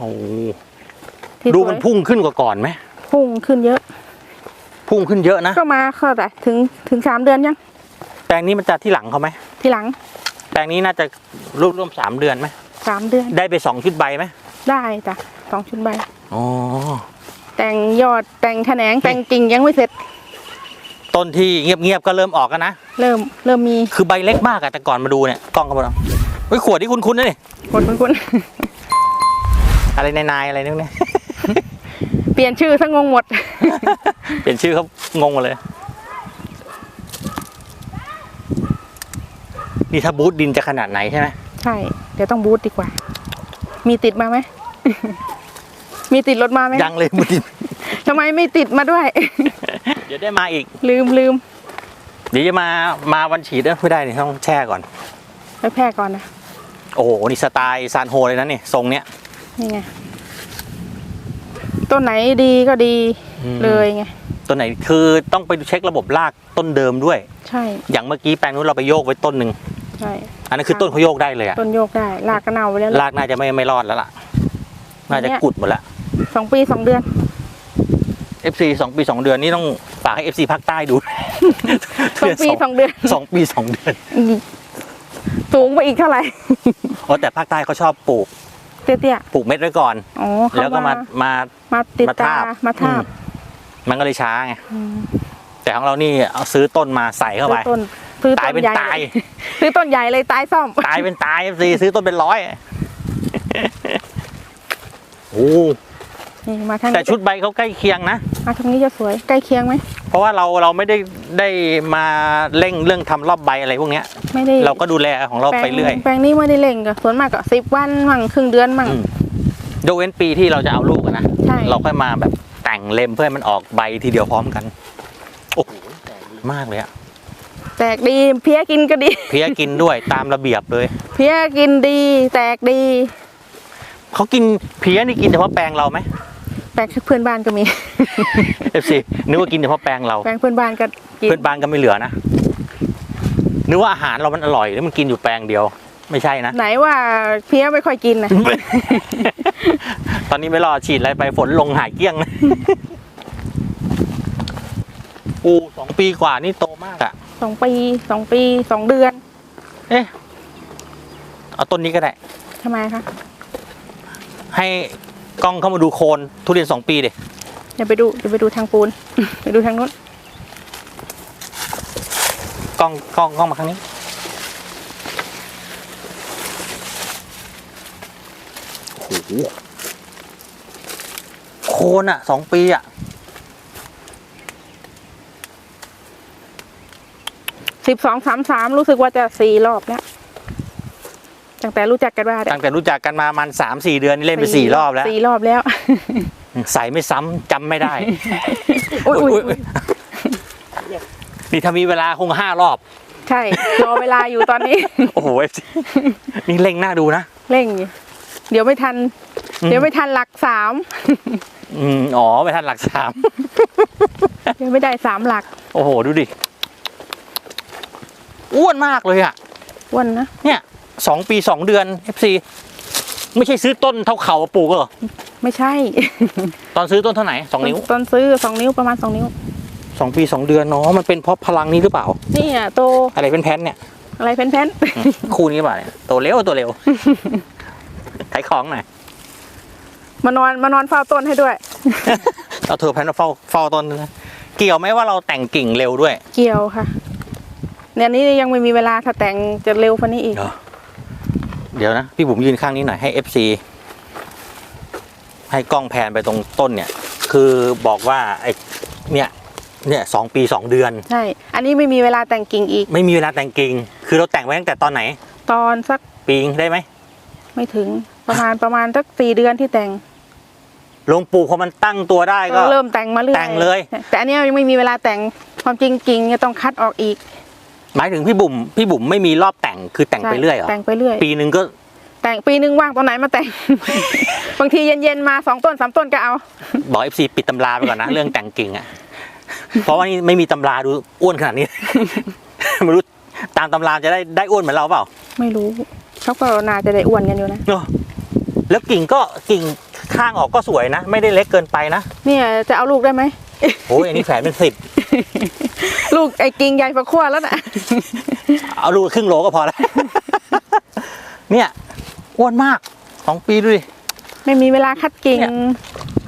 โอ้ที่ดูสวยมันพุ่งขึ้นกว่าก่อนไหมพุ่งขึ้นเยอะ พุ่งขึ้นเยอะนะก็มาเข้าแต่ถึงถึงสามเดือนยังแปลงนี้มันจะที่หลังเขาไหมทีหลังแปลงนี้น่าจะรวมรวมๆสามเดือนไหมสามเดือนได้ไปสองชุดใบไหมได้จ้ะสองชุดใบ อ๋อแต่งยอดแต่งแขนงแต่งกิ่งยังไม่เสร็จ ต้นที่เงียบๆก็เริ่มออกกันนะเริ่มเริ่มมีคือใบเล็กมากอะแต่ก่อนมาดูเนี่ยกล้องเขาบอกว่าเฮ้ยขวดที่คุ้นๆนะนี่คนคุณคุณ อะไรนายๆอะไรเนี่ยเปลี่ยนชื่อซะงงหมด เปลี่ยนชื่อเขางงหมดเลย นี่ถ้าบูทดินจะขนาดไหนใช่ไหมใช่ เดี๋ยวต้องบูทดีกว่า มีติดมาไหม มีติดรถมาไหมยังเลยบูทดินทำไมไม่ติดมาด้วย เดี๋ยวได้มาอีก ลืมลืมเดี๋ยวจะมามาวันฉีดเอ้ยไม่ได้นี่ต้องแช่ก่อนไปแพร่ก่อนนะ โอ้โห นี่สไตล์ซานโฮเลยนะนี่ทรงเนี้ย นี่ไงต้นไหนดีก็ดีอืมเลยไงต้นไหนคือต้องไปเช็คระบบรากต้นเดิมด้วย ใช่อย่างเมื่อกี้แปลงนู้นเราไปโยกไว้ต้นหนึ่งใช่อันนั้นคือต้นเขาโยกได้เลยอะต้นโยกได้ลากก็เน่าไปแล้ว รากน่าจะไม่ไม่รอดแล้วล่ะ น่าจะเนี่ย กุดหมดละสองปีสองเดือน FC สองปีสองเดือนนี่ต้องฝากให้ FC ภาคใต้ดูสองปีสองเดือน สองปีสองเดือนสูงไปอีกเท่าไหร่ อ๋อแต่ภาคใต้เขาชอบปลูก เตี้ยปลูกเม็ดไว้ก่อน ๆอ๋อเขแล้วก็มามามาติดมาตาทาบมาทาบอืมมันก็เลยช้าไงอืมแต่ของเรานี่เอาซื้อต้นมาใส่เข้าไปซื้อต้นซื้อตายต้นเป็นใหญ่ตายเลยซื้อต้นใหญ่เลยตายซ่อมตายเป็นตาย FC ซื้อต้นเป็นร้อยโอ้นี่มาทางแต่นี้ชุดใบเขาใกล้เคียงนะมาทางนี้จะสวยใกล้เคียงไหม เพราะว่าเราเราไม่ได้ได้มาเร่งเรื่องทำรอบใบอะไรพวกเนี้ย ไม่ได้เราก็ดูแลของเราไปเรื่อย แปลงนี้ไม่ได้เล่งกับส่วนมากก็สิบวันมั่งครึ่งเดือนมั่งอืม ยกเว้นปีที่เราจะเอาลูกอะนะ ใช่เราค่อยมาแบบแต่งเล็มเพื่อให้มันออกใบทีเดียวพร้อมกัน โอ้โหแต่ดีมากเลยอะแตกดีเพี้ยกินก็ดี เพี้ยกินด้วยตามระเบียบเลย เพี้ยกินดี แตกดี เขากินเพี้ยนี่กินเฉพาะแปลงเราไหมแป ลงเพื่อนบ้านก็มีเอฟซีนึกว่ากินเฉพาะแปลงเรา แปลงเพื่อนบ้านก็กินเพื่อนบ้านก็ไม่เหลือนะ นึกว่าอาหารเรามันอร่อยแล้วมันกินอยู่แปลงเดียว ไม่ใช่นะ ไหนว่าเพี้ยไม่ค่อยกินนะตอนนี้ไม่รอฉีดอะไรไปฝนลงหายเกลี้ยงนะโอ้สองปีกว่านี่โตมากอะสองปีสองปีสองเดือน เอ๊ะ เอาต้นนี้ก็ได้ทำไมคะ ให้ กล้องเข้ามาดูโคนทุเรียนสองปีเด็เดี๋ยวไปดูเดี๋ยวไปดูทางปูน ไปดูทางนู้นกล้องกล้องกล้องมาข้างนี้ โอ้โห โคนอะสองปีอะ สิบสองสามสามรู้สึกว่าจะสี่รอบแล้ว ตั้งแต่รู้จักกันว่าเนี่ยตั้งแต่รู้จักกันมามันสามสี่เดือนนี่เล่นไปสี่รอบแล้วสี่รอบแล้ว ใส่ไม่ซ้ำจำไม่ได้อุ้ยอุ้ยอุ๊ยอุ๊ยนี่ถ้ามีเวลาคงห้ารอบ ใช่รอเวลาอยู่ตอนนี้ โอ้โห FC นี่เล่งหน้าดูนะเร่งอยู่เดี๋ยวไม่ทันอืมเดี๋ยวไม่ทันหลักสามอืมอ๋อไม่ทันหลักสามเดี๋ยวไม่ได้สามหลัก โอ้โหดูดิอ้วนมากเลยอะวันนะเนี่ย สองปีสองเดือน FC ไม่ใช่ซื้อต้นเท่าเข่าปลูกเหรอไม่ใช่ ตอนซื้อต้นเท่าไหร่สองนิ้วตอนซื้อสองนิ้วประมาณสองนิ้วสองปีสองเดือนเนาะมันเป็นเพราะพลังนี้หรือเปล่า นี่อะโตอะไรเป็นแพนเนี่ย อะไรแพ้นอืมคู่นี้หรือเปล่าเนี่ยตัวเร็วตัวเร็วขายของหน่อยๆมานอนมานอนเฝ้าต้นให้ด้วยเอาเธอแพนมาเฝ้าเฝ้าต้นนะเกี่ยวไหมว่าเราแต่งกิ่งเร็วด้วย เกี่ยวค่ะเนี่ยนี่ยังไม่มีเวลาถ้าแต่งจะเร็วกว่านี้อีก เหรอเดี๋ยวนะ พี่บุ๋มยืนข้างนี้หน่อยให้ FC ให้กล้องแพนไปตรงต้นเนี่ย คือบอกว่าไอ้เนี่ยเนี่ยสองปีสองเดือน ใช่ อันนี้ไม่มีเวลาแต่งกิ่งอีก ไม่มีเวลาแต่งกิ่ง คือเราแต่งไว้ตั้งแต่ตอนไหน ตอนสักปีงได้ไหม ไม่ถึงประมาณประมาณสักสี่เดือนที่แต่งลงปลูกพอมันตั้งตัวได้ก็ก็เริ่มแต่งมาเรื่อยแต่งเลย แต่อันเนี้ยยังไม่มีเวลาแต่งความจริงกิ่งเนี่ยต้องคัดออกอีก หมายถึงพี่บุ๋มพี่บุ๋มไม่มีรอบแต่งคือแต่งไปเรื่อยเหรอแต่งไปเรื่อย ปีหนึ่งก็แต่งปีนึงว่างตอนไหนมาแต่ง บางทีเย็นๆมาสองต้นสามต้นก็เอาบอกเอฟซีปิดตำราไปก่อนนะ เรื่องแต่งกิ่งอะ เพราะว่านี่ไม่มีตำราดูอ้วนขนาดนี้ไม่รู้ตามตำราจะได้ได้อ้วนเหมือนเราเปล่า ไม่รู้เขาก็น่าจะได้อ้วนกันอยู่นะเนอะแล้วกิ่งก็กิ่ง ข้างออกก็สวยนะ ไม่ได้เล็กเกินไปนะเนี่ยจะเอาลูกได้ไหมโอ้ยอันนี้แฝนเป็นสิบลูกไอ้กิ่งใหญ่ฝักขั้วแล้วน่ะเอาลูกครึ่งโลก็พอแล้วเนี่ยอ้วนมากสองปีดูดิไม่มีเวลาคัดกิ่งเนี่ย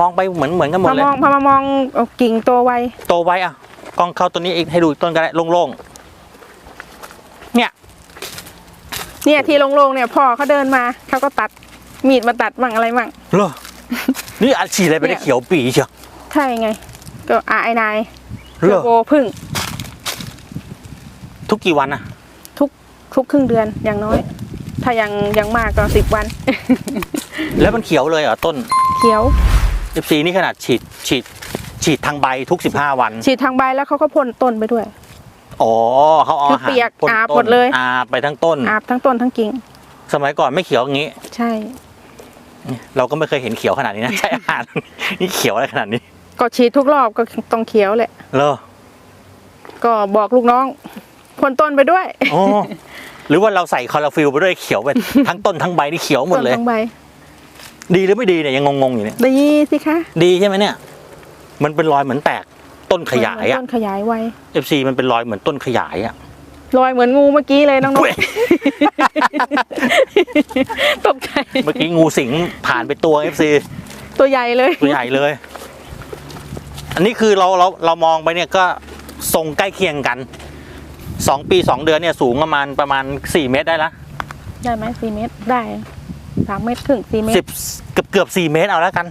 มองไปเหมือนเหมือนกันหมพดอเลยมองพอมามองเอากิ่งโตไวโตไว้อะกล้องเข้าตัวนี้อีกให้ดูอีกต้นก็ได้โล่งเนี่ยที่โล่งๆเนี่ยพ่อเขาเดินมาเขาก็ตัดมีดมาตัดมั่งอะไรมั่งๆเหรอ นี่อัดฉีดอะไรไปได้เขียวปีเชียวใช่ไง ก็อาไอนายเหรอโกพึ่ง ทุกกี่วันอะทุกครึ่งเดือนอย่างน้อย ถ้ายังยังมากก็สิบวัน แล้วมันเขียวเลยเหรอต้น เขียว14นี่ขนาดฉีดฉีด ฉีดทางใบทุก15วัน ฉีดทางใบแล้วเขาก็พ่นต้นไปด้วย อ๋อเขาเอาอาหารคือเปียกพ่นอาบต้นหมดเลยอาบไปทั้งต้นอาบทั้งต้นทั้งกิ่งสมัยก่อนไม่เขียวอย่างนี้ ใช่ เราก็ไม่เคยเห็นเขียวขนาดนี้นะใช่อาหารนี่เขียวอะไรขนาดนี้ ก็ฉีดทุกรอบก็ต้องเขียวแหละเหรอก็บอกลูกน้องพ่นต้นไปด้วยอ๋อหรือว่าเราใส่คอลลาฟิลไปด้วยเขียวไปทั้งต้นทั้งใบนี่เขียวหมดต้นเลยทั้งใบดีหรือไม่ดีเนี่ยยังงงๆอยู่เนี่ยดีสิคะดีใช่ไหมเนี่ย มันเป็นรอยเหมือนแตกต้นขยายอะต้นขยายไว FC มันเป็นรอยเหมือนต้นขยายอะ รอยเหมือนงูเมื่อกี้เลยน้องนกอุ๊ยตกใจ เมื่อกี้งูสิงผ่านไปตัว FC ตัวใหญ่เลย ตัวใหญ่เลย อันนี้คือเราเราเรามองไปเนี่ยก็ทรงใกล้เคียงกันสองปีสองเดือนเนี่ยสูงประมาณประมาณสี่เมตรได้ละได้ไหมสี่เมตรได้สามเมตรครึ่งสี่เมตสิรบเกือบเกือบสี่เมตรเอาแล้วกัน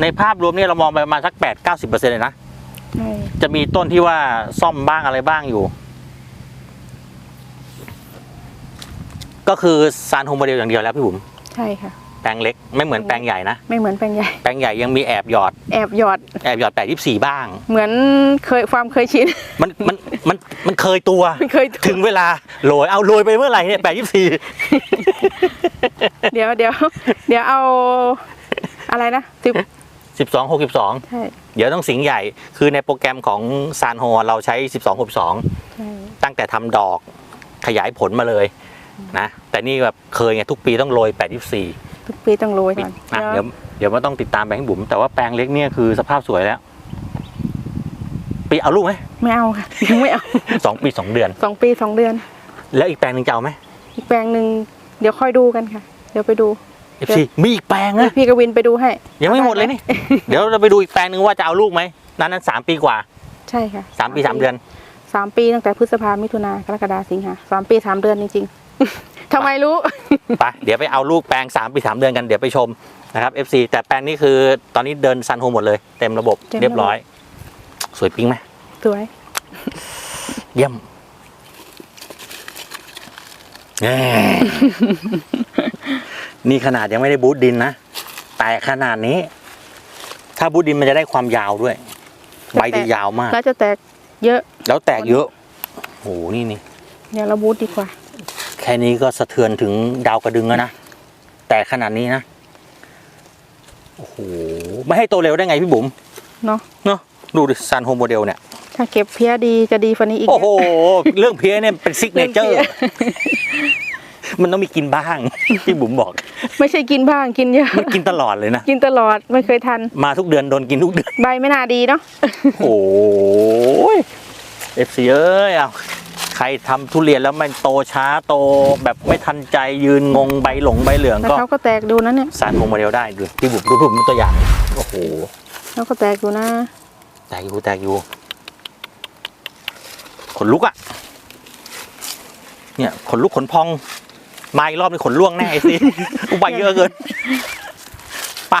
ในภาพรวมเนี่ยเรามองไปประมาณสักแปดเก้าสิบเปอร์เซ็นต์เลยนะ ใช่จะมีต้นที่ว่าซ่อมบ้างอะไรบ้างอยู่ ก็คือซานโฮโมเดลอย่างเดียวแล้วพี่บุ๋มใช่ค่ะ แปลงเล็กไม่เหมือนแปลงใหญ่นะ ไม่เหมือนแปลงใหญ่ แปลงใหญ่ยังมีแอบหยอด แอบหยอด แอบหยอดแปดยี่สี่บ้าง เหมือนเคยความเคยชิน มันมันมันมันเคยตัวไม่เคยถึงเวลาโรยเอาโรยไปเมื่อไหร่เนี่ยแปดยี่สี่เดี๋ยวเดี๋ยวเดี๋ยวเอาอะไรนะสิบสิบสองหกสิบสองใช่เดี๋ยวต้องสิงห์ใหญ่ คือในโปรแกรมของซานโฮเราใช้สิบสองหกสองใช่ตั้งแต่ทำดอกขยายผลมาเลย นะแต่นี่แบบเคยไงทุกปีต้องโรยแปดยี่สี่ทุกปีต้องโรยก่อนนะเดี๋ยวเดี๋ยวมาต้องติดตามแบงค์บุ๋มแต่ว่าแปลงเล็กเนี่ยคือสภาพสวยแล้ว ปีเอาลูกไหมไม่เอาค่ะยังไม่เอาสองปีสองเดือน สองปีสองเดือน แล้วอีกแปลงหนึ่งจะเอาไหมอีกแปลงหนึ่งเดี๋ยวค่อยดูกันค่ะ เดี๋ยวไปดูเอฟซีมีอีกแปลงนะพี่กวินไปดูให้ ยังไม่หมดเลยนี่ เดี๋ยวเราไปดูอีกแปลงหนึ่งว่าจะเอาลูกไหมนั้นนั้นสามปีกว่า ใช่ค่ะสามปีสามเดือนสามปีตั้งแต่พฤษภามิถุนากรกฎาสิงหาสามปีสามเดือนจริงๆ ทำไมรู้ ไปเดี๋ยวไปเอาลูกแปลงสามปีสามเดือนกันเดี๋ยวไปชมนะครับ FC แต่แปลงนี้คือตอนนี้เดินซันโฮหมดเลย เต็มระบบเต็มระบบ เรียบร้อย สวยปิ๊งไหมสวย เยี่ยมแหม่นี่ขนาดยังไม่ได้บูทดินนะ แต่ขนาดนี้ ถ้าบูทดินมันจะได้ความยาวด้วย ใบจะยาวมาก แล้วจะแตกเยอะ แล้วแตกเยอะโอ้โหนี่นี่เดี๋ยวเราบูทดีกว่า แค่นี้ก็สะเทือนถึงดาวกระดึงแล้วนะ แต่ขนาดนี้นะ โอ้โห ไม่ให้โตเร็วได้ไงพี่บุ๋มเนาะเนาะดูดิซันโฮโมเดลเนี่ย ถ้าเก็บเพี้ยดีจะดีฟันนี้อีกโอ้โห เรื่องเพี้ยเนี่ยเป็นซิกเนเจอร์เรื่องเพี้มันต้องมีกินบ้างพี่บุ๋มบอก ไม่ใช่กินบ้างกินเยอะมันกินตลอดเลยนะ กินตลอดไม่เคยทัน มาทุกเดือนโดนกินทุกเดือน ใบไม่น่าดีเนาะโอ้ยเอฟซีเอ้ยเอาใค รทำทุเรียนแล้วมันโตช้าโตแบบไม่ทันใจยืนงงใบหลงใบเหลืองแล้วก็เขาก็แตกดูนะเนี่ยซันโฮโมเดลได้ดูพี่บุ๋มดูพี่บุ๋มตัวอย่างโอ้โหเขาก็แตกดูนะ แตกอยู่แตกอยู่ขนลุกอะ่ะเนี่ยขนลุกขนพองมาอีกรอบนี่ขนล่วงแน่ไอ้สิอุบายเยอะเกินไปะ